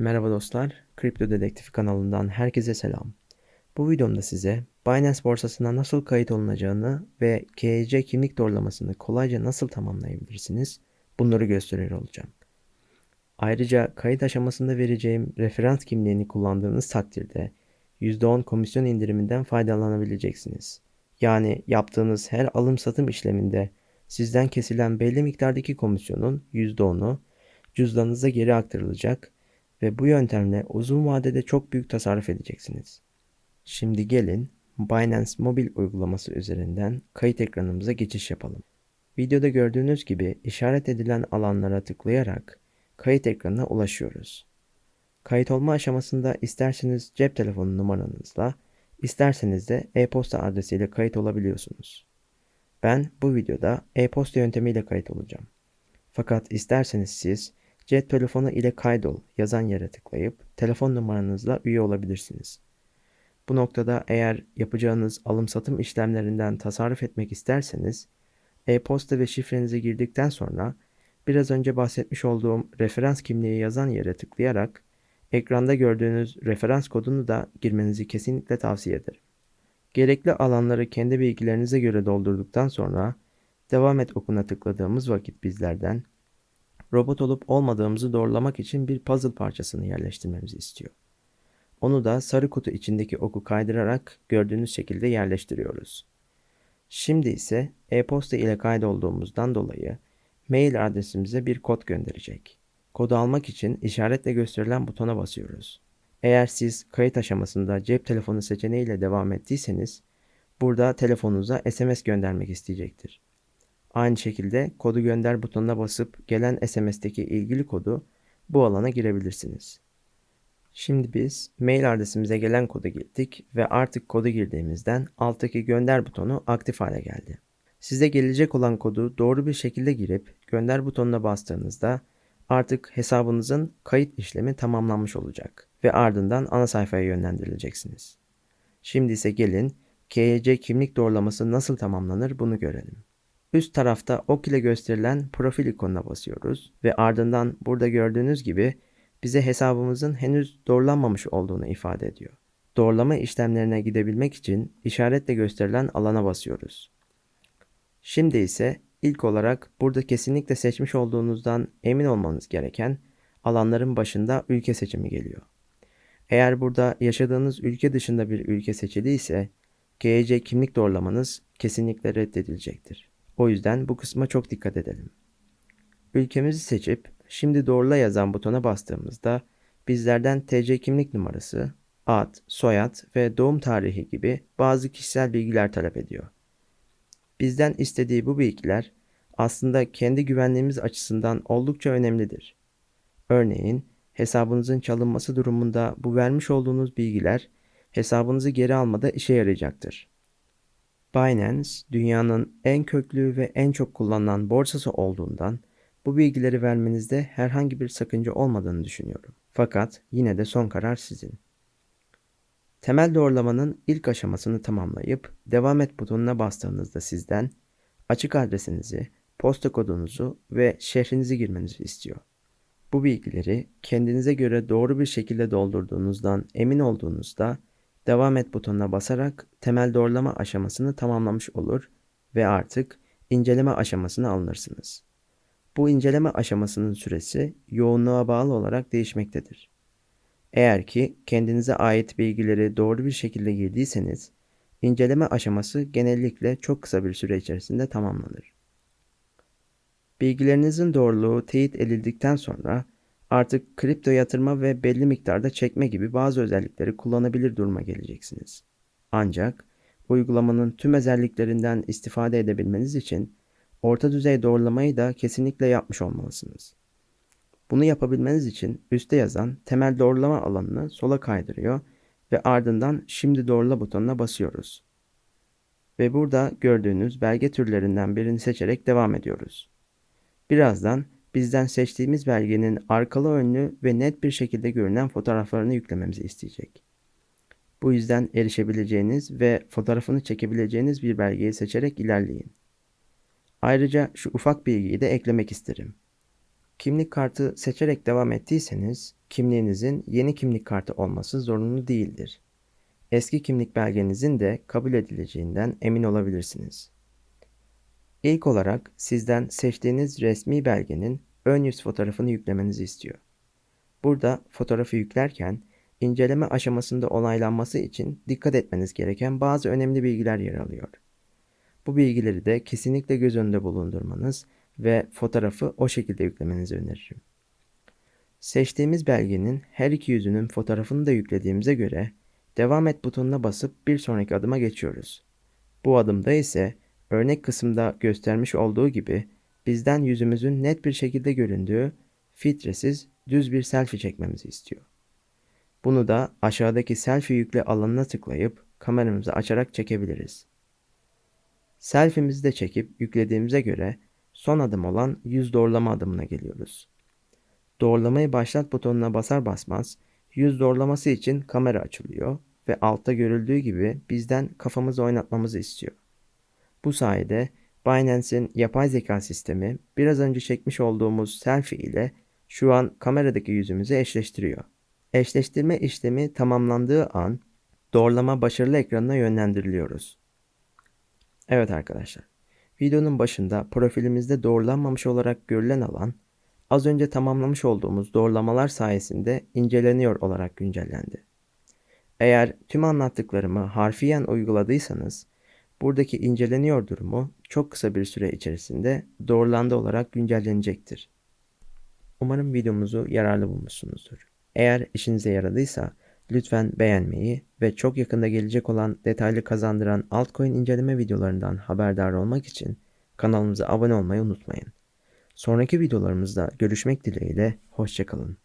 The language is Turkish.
Merhaba dostlar, Kripto Dedektif kanalından herkese selam. Bu videomda size Binance borsasına nasıl kayıt olunacağını ve KYC kimlik doğrulamasını kolayca nasıl tamamlayabilirsiniz bunları gösteriyor olacağım. Ayrıca kayıt aşamasında vereceğim referans kimliğini kullandığınız takdirde %10 komisyon indiriminden faydalanabileceksiniz. Yani yaptığınız her alım satım işleminde sizden kesilen belli miktardaki komisyonun %10'u cüzdanınıza geri aktarılacak ve bu yöntemle uzun vadede çok büyük tasarruf edeceksiniz. Şimdi gelin Binance mobil uygulaması üzerinden kayıt ekranımıza geçiş yapalım. Videoda gördüğünüz gibi işaret edilen alanlara tıklayarak kayıt ekranına ulaşıyoruz. Kayıt olma aşamasında isterseniz cep telefonu numaranızla, isterseniz de e-posta adresiyle kayıt olabiliyorsunuz. Ben bu videoda e-posta yöntemiyle kayıt olacağım. Fakat isterseniz siz cep telefonu ile kaydol yazan yere tıklayıp telefon numaranızla üye olabilirsiniz. Bu noktada eğer yapacağınız alım-satım işlemlerinden tasarruf etmek isterseniz e-posta ve şifrenizi girdikten sonra biraz önce bahsetmiş olduğum referans kimliği yazan yere tıklayarak ekranda gördüğünüz referans kodunu da girmenizi kesinlikle tavsiye ederim. Gerekli alanları kendi bilgilerinize göre doldurduktan sonra devam et okuna tıkladığımız vakit bizlerden robot olup olmadığımızı doğrulamak için bir puzzle parçasını yerleştirmemizi istiyor. Onu da sarı kutu içindeki oku kaydırarak gördüğünüz şekilde yerleştiriyoruz. Şimdi ise e-posta ile kaydolduğumuzdan dolayı mail adresimize bir kod gönderecek. Kodu almak için işaretle gösterilen butona basıyoruz. Eğer siz kayıt aşamasında cep telefonu seçeneğiyle devam ettiyseniz burada telefonunuza SMS göndermek isteyecektir. Aynı şekilde kodu gönder butonuna basıp gelen SMS'teki ilgili kodu bu alana girebilirsiniz. Şimdi biz mail adresimize gelen kodu girdik ve artık kodu girdiğimizden alttaki gönder butonu aktif hale geldi. Size gelecek olan kodu doğru bir şekilde girip gönder butonuna bastığınızda artık hesabınızın kayıt işlemi tamamlanmış olacak ve ardından ana sayfaya yönlendirileceksiniz. Şimdi ise gelin KYC kimlik doğrulaması nasıl tamamlanır bunu görelim. Üst tarafta ok ile gösterilen profil ikonuna basıyoruz ve ardından burada gördüğünüz gibi bize hesabımızın henüz doğrulanmamış olduğunu ifade ediyor. Doğrulama işlemlerine gidebilmek için işaretle gösterilen alana basıyoruz. Şimdi ise ilk olarak burada kesinlikle seçmiş olduğunuzdan emin olmanız gereken alanların başında ülke seçimi geliyor. Eğer burada yaşadığınız ülke dışında bir ülke seçiliyse GEC kimlik doğrulamanız kesinlikle reddedilecektir. O yüzden bu kısma çok dikkat edelim. Ülkemizi seçip şimdi doğrula yazan butona bastığımızda bizlerden TC kimlik numarası, ad, soyad ve doğum tarihi gibi bazı kişisel bilgiler talep ediyor. Bizden istediği bu bilgiler aslında kendi güvenliğimiz açısından oldukça önemlidir. Örneğin hesabınızın çalınması durumunda bu vermiş olduğunuz bilgiler hesabınızı geri almada işe yarayacaktır. Binance, dünyanın en köklü ve en çok kullanılan borsası olduğundan bu bilgileri vermenizde herhangi bir sakınca olmadığını düşünüyorum. Fakat yine de son karar sizin. Temel doğrulamanın ilk aşamasını tamamlayıp devam et butonuna bastığınızda sizden açık adresinizi, posta kodunuzu ve şehrinizi girmenizi istiyor. Bu bilgileri kendinize göre doğru bir şekilde doldurduğunuzdan emin olduğunuzda devam et butonuna basarak temel doğrulama aşamasını tamamlamış olur ve artık inceleme aşamasına alınırsınız. Bu inceleme aşamasının süresi yoğunluğa bağlı olarak değişmektedir. Eğer ki kendinize ait bilgileri doğru bir şekilde girdiyseniz, inceleme aşaması genellikle çok kısa bir süre içerisinde tamamlanır. Bilgilerinizin doğruluğu teyit edildikten sonra artık kripto yatırma ve belli miktarda çekme gibi bazı özellikleri kullanabilir duruma geleceksiniz. Ancak uygulamanın tüm özelliklerinden istifade edebilmeniz için orta düzey doğrulamayı da kesinlikle yapmış olmalısınız. Bunu yapabilmeniz için üstte yazan temel doğrulama alanını sola kaydırıyor ve ardından şimdi doğrula butonuna basıyoruz. Ve burada gördüğünüz belge türlerinden birini seçerek devam ediyoruz. Birazdan bizden seçtiğimiz belgenin arkalı önlü ve net bir şekilde görünen fotoğraflarını yüklememizi isteyecek. Bu yüzden erişebileceğiniz ve fotoğrafını çekebileceğiniz bir belgeyi seçerek ilerleyin. Ayrıca şu ufak bilgiyi de eklemek isterim. Kimlik kartı seçerek devam ettiyseniz kimliğinizin yeni kimlik kartı olması zorunlu değildir. Eski kimlik belgenizin de kabul edileceğinden emin olabilirsiniz. İlk olarak sizden seçtiğiniz resmi belgenin ön yüz fotoğrafını yüklemenizi istiyor. Burada fotoğrafı yüklerken inceleme aşamasında onaylanması için dikkat etmeniz gereken bazı önemli bilgiler yer alıyor. Bu bilgileri de kesinlikle göz önünde bulundurmanız ve fotoğrafı o şekilde yüklemenizi öneririm. Seçtiğimiz belgenin her iki yüzünün fotoğrafını da yüklediğimize göre devam et butonuna basıp bir sonraki adıma geçiyoruz. Bu adımda ise örnek kısımda göstermiş olduğu gibi bizden yüzümüzün net bir şekilde göründüğü filtresiz düz bir selfie çekmemizi istiyor. Bunu da aşağıdaki selfie yükle alanına tıklayıp kameramızı açarak çekebiliriz. Selfie'mizi de çekip yüklediğimize göre son adım olan yüz doğrulama adımına geliyoruz. Doğrulamayı başlat butonuna basar basmaz yüz doğrulaması için kamera açılıyor ve altta görüldüğü gibi bizden kafamızı oynatmamızı istiyor. Bu sayede Binance'in yapay zeka sistemi biraz önce çekmiş olduğumuz selfie ile şu an kameradaki yüzümüzü eşleştiriyor. Eşleştirme işlemi tamamlandığı an doğrulama başarılı ekranına yönlendiriliyoruz. Evet arkadaşlar, videonun başında profilimizde doğrulanmamış olarak görülen alan az önce tamamlamış olduğumuz doğrulamalar sayesinde inceleniyor olarak güncellendi. Eğer tüm anlattıklarımı harfiyen uyguladıysanız buradaki inceleniyor durumu çok kısa bir süre içerisinde doğrulandı olarak güncellenecektir. Umarım videomuzu yararlı bulmuşsunuzdur. Eğer işinize yaradıysa lütfen beğenmeyi ve çok yakında gelecek olan detaylı kazandıran altcoin inceleme videolarından haberdar olmak için kanalımıza abone olmayı unutmayın. Sonraki videolarımızda görüşmek dileğiyle, hoşçakalın.